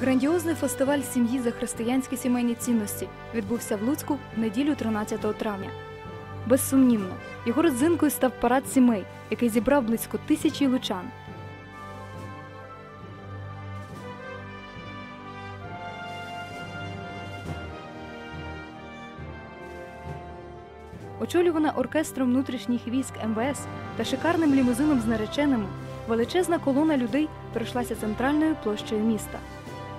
Грандіозний фестиваль сім'ї за християнські сімейні цінності відбувся в Луцьку в неділю 13 травня. Безсумнівно, його родзинкою став парад сімей, який зібрав близько тисячі лучан. Очолювана оркестром внутрішніх військ МВС та шикарним лімузином з нареченими, величезна колона людей пройшлася центральною площею міста.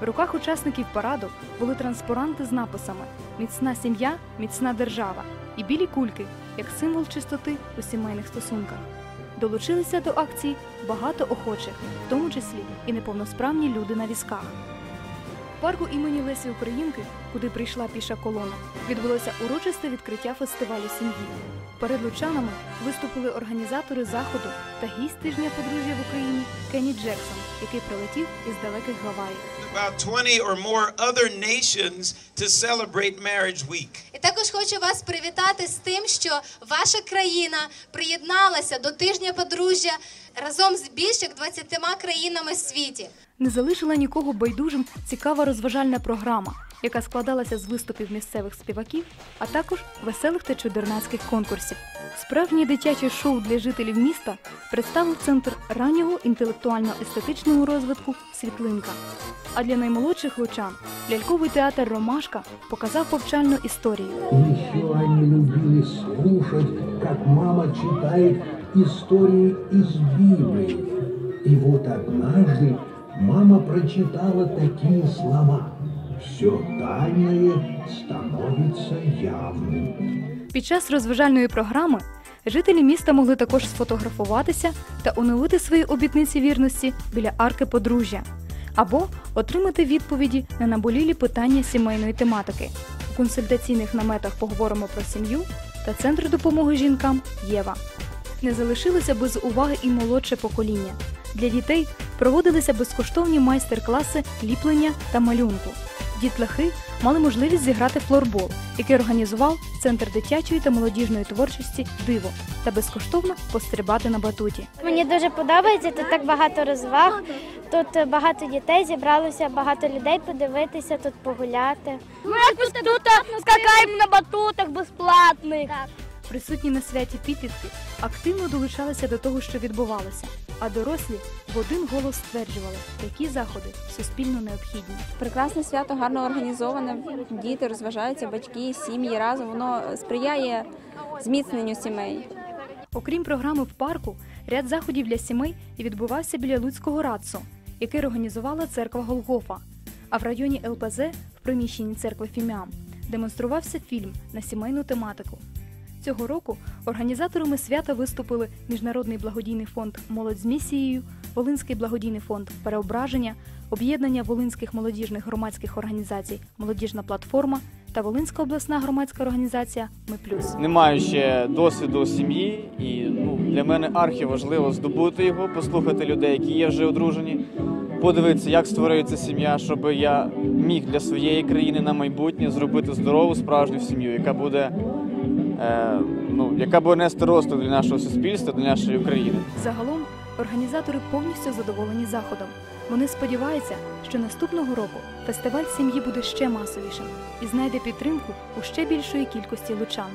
В руках учасників параду були транспаранти з написами Міцна сім'я, міцна держава і білі кульки як символ чистоти у сімейних стосунках. Долучилися до акції багато охочих, в тому числі і неповносправні люди на візках. В парку імені Лесі Українки, куди прийшла піша колона, відбулося урочисте відкриття фестивалю сім'ї. Перед лучанами виступили організатори заходу та гість тижня подружжя в Україні Кенні Джексон, який прилетів із далеких Гаваїв. about 20 or more other nations to celebrate Marriage Week. І також хочу вас привітати з тим, що ваша країна приєдналася до тижня подружжя разом з більш як 20 країнами в світі. Не залишила нікого байдужим цікава розважальна програма, яка складалася з виступів місцевих співаків, а також веселих та чудернацьких конкурсів. Справжнє дитяче шоу для жителів міста представив центр раннього інтелектуально-естетичного розвитку Світлинка. А для наймолодших лучан ляльковий театр Ромашка показав повчальну історію. Еще они любили слушать, как мама читает истории из Библии. И вот однажды мама прочитала такие слова. Все тайное становится явным. Під час розважальної програми жителі міста могли також сфотографуватися та оновити свої обітниці вірності біля арки подружжя або отримати відповіді на наболілі питання сімейної тематики. У консультаційних наметах поговоримо про сім'ю та центр допомоги жінкам Єва. Не залишилося без уваги і молодше покоління. Для дітей проводилися безкоштовні майстер-класи ліплення та малюнку. Дітлахи мали можливість зіграти флорбол, який організував Центр дитячої та молодіжної творчості Диво та безкоштовно пострибати на батуті. Мені дуже подобається, тут так багато розваг. Тут е, багато дітей зібралося, багато людей подивитися, тут погуляти. Ми тут скакаємо на батутах безплатних. Присутні на святі підлітки активно долучалися до того, що відбувалося, а дорослі в один голос стверджували, які заходи суспільно необхідні. Прекрасне свято, гарно організоване. Діти розважаються, батьки, сім'ї разом. Воно сприяє зміцненню сімей. Окрім програми в парку, ряд заходів для сімей і відбувався біля Луцького радцу, який організувала церква Голгофа. А в районі ЛПЗ в приміщенні церкви Фіміам демонструвався фільм на сімейну тематику. Цього року організаторами свята виступили Міжнародний благодійний фонд Молодь з місією, Волинський благодійний фонд Переображення, Об'єднання Волинських молодіжних громадських організацій Молодіжна платформа та Волинська обласна громадська організація Ми Плюс. не маю ще досвіду сім'ї, і ну, для мене архі важливо здобути його, послухати людей, які є вже одружені, подивитися, як створюється сім'я, щоб я міг для своєї країни на майбутнє зробити здорову справжню сім'ю, яка буде, ну, яка буде нести росту для нашого суспільства, для нашої України. Загалом організатори повністю задоволені заходом. Вони сподіваються, що наступного року фестиваль сім'ї буде ще масовішим і знайде підтримку у ще більшої кількості лучан.